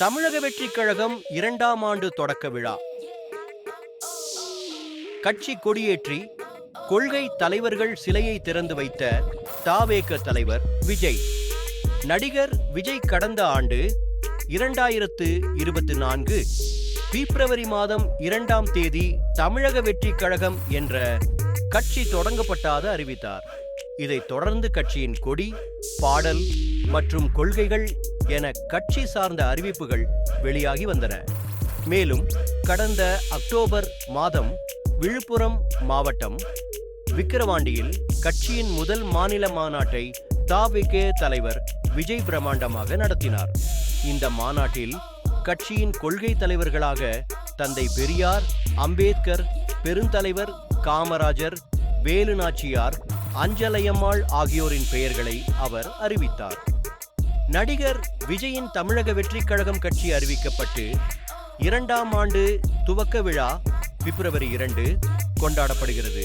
தமிழக வெற்றிக் கழகம் இரண்டாம் ஆண்டு தொடக்க விழா. கட்சி கொடியேற்றி கொள்கை தலைவர்கள் சிலையை திறந்து வைத்த தாவேக தலைவர் விஜய். நடிகர் விஜய் கடந்த ஆண்டு இரண்டாயிரத்து இருபத்தி நான்கு பிப்ரவரி மாதம் இரண்டாம் தேதி தமிழக வெற்றிக் கழகம் என்ற கட்சி தொடங்கப்பட்டாது அறிவித்தார். இதைத் தொடர்ந்து கட்சியின் கொடி பாடல் மற்றும் கொள்கைகள் என கட்சி சார்ந்த அறிவிப்புகள் வெளியாகி வந்தன. மேலும் கடந்த அக்டோபர் மாதம் விழுப்புரம் மாவட்டம் விக்கிரவாண்டியில் கட்சியின் முதல் மாநில மாநாட்டை தாவிகே தலைவர் விஜய் பிரமாண்டமாக நடத்தினார். இந்த மாநாட்டில் கட்சியின் கொள்கை தலைவர்களாக தந்தை பெரியார் அம்பேத்கர் பெருந்தலைவர் காமராஜர் வேலு நாச்சியார் அஞ்சலையம்மாள் ஆகியோரின் பெயர்களை அவர் அறிவித்தார். நடிகர் விஜயின் தமிழக வெற்றிக் கழகம் கட்சி அறிவிக்கப்பட்டு இரண்டாம் ஆண்டு துவக்க விழா பிப்ரவரி இரண்டு கொண்டாடப்படுகிறது.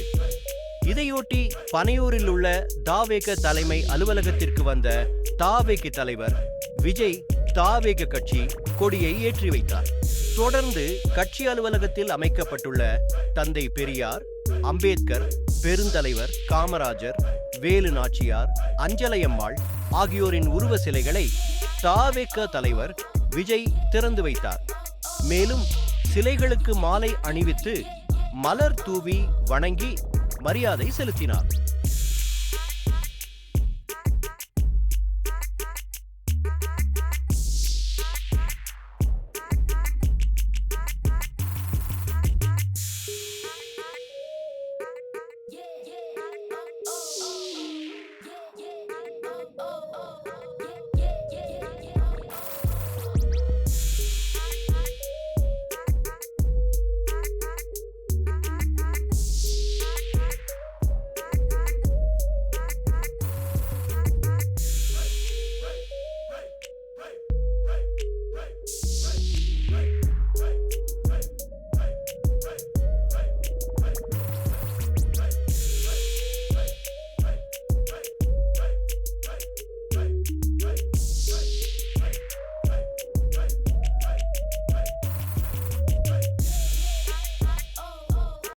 இதையொட்டி பனையூரில் உள்ள தாவேக தலைமை அலுவலகத்திற்கு வந்த தாவேக தலைவர் விஜய் தாவேக கட்சி கொடியை ஏற்றி வைத்தார். தொடர்ந்து கட்சி அலுவலகத்தில் அமைக்கப்பட்டுள்ள தந்தை பெரியார் அம்பேத்கர் பெருந்தலைவர் காமராஜர் வேலு நாச்சியார் அஞ்சலையம்மாள் ஆகியோரின் உருவ சிலைகளை தாவேக்க தலைவர் விஜய் திறந்து வைத்தார். மேலும் சிலைகளுக்கு மாலை அணிவித்து மலர் தூவி வணங்கி மரியாதை செலுத்தினார்.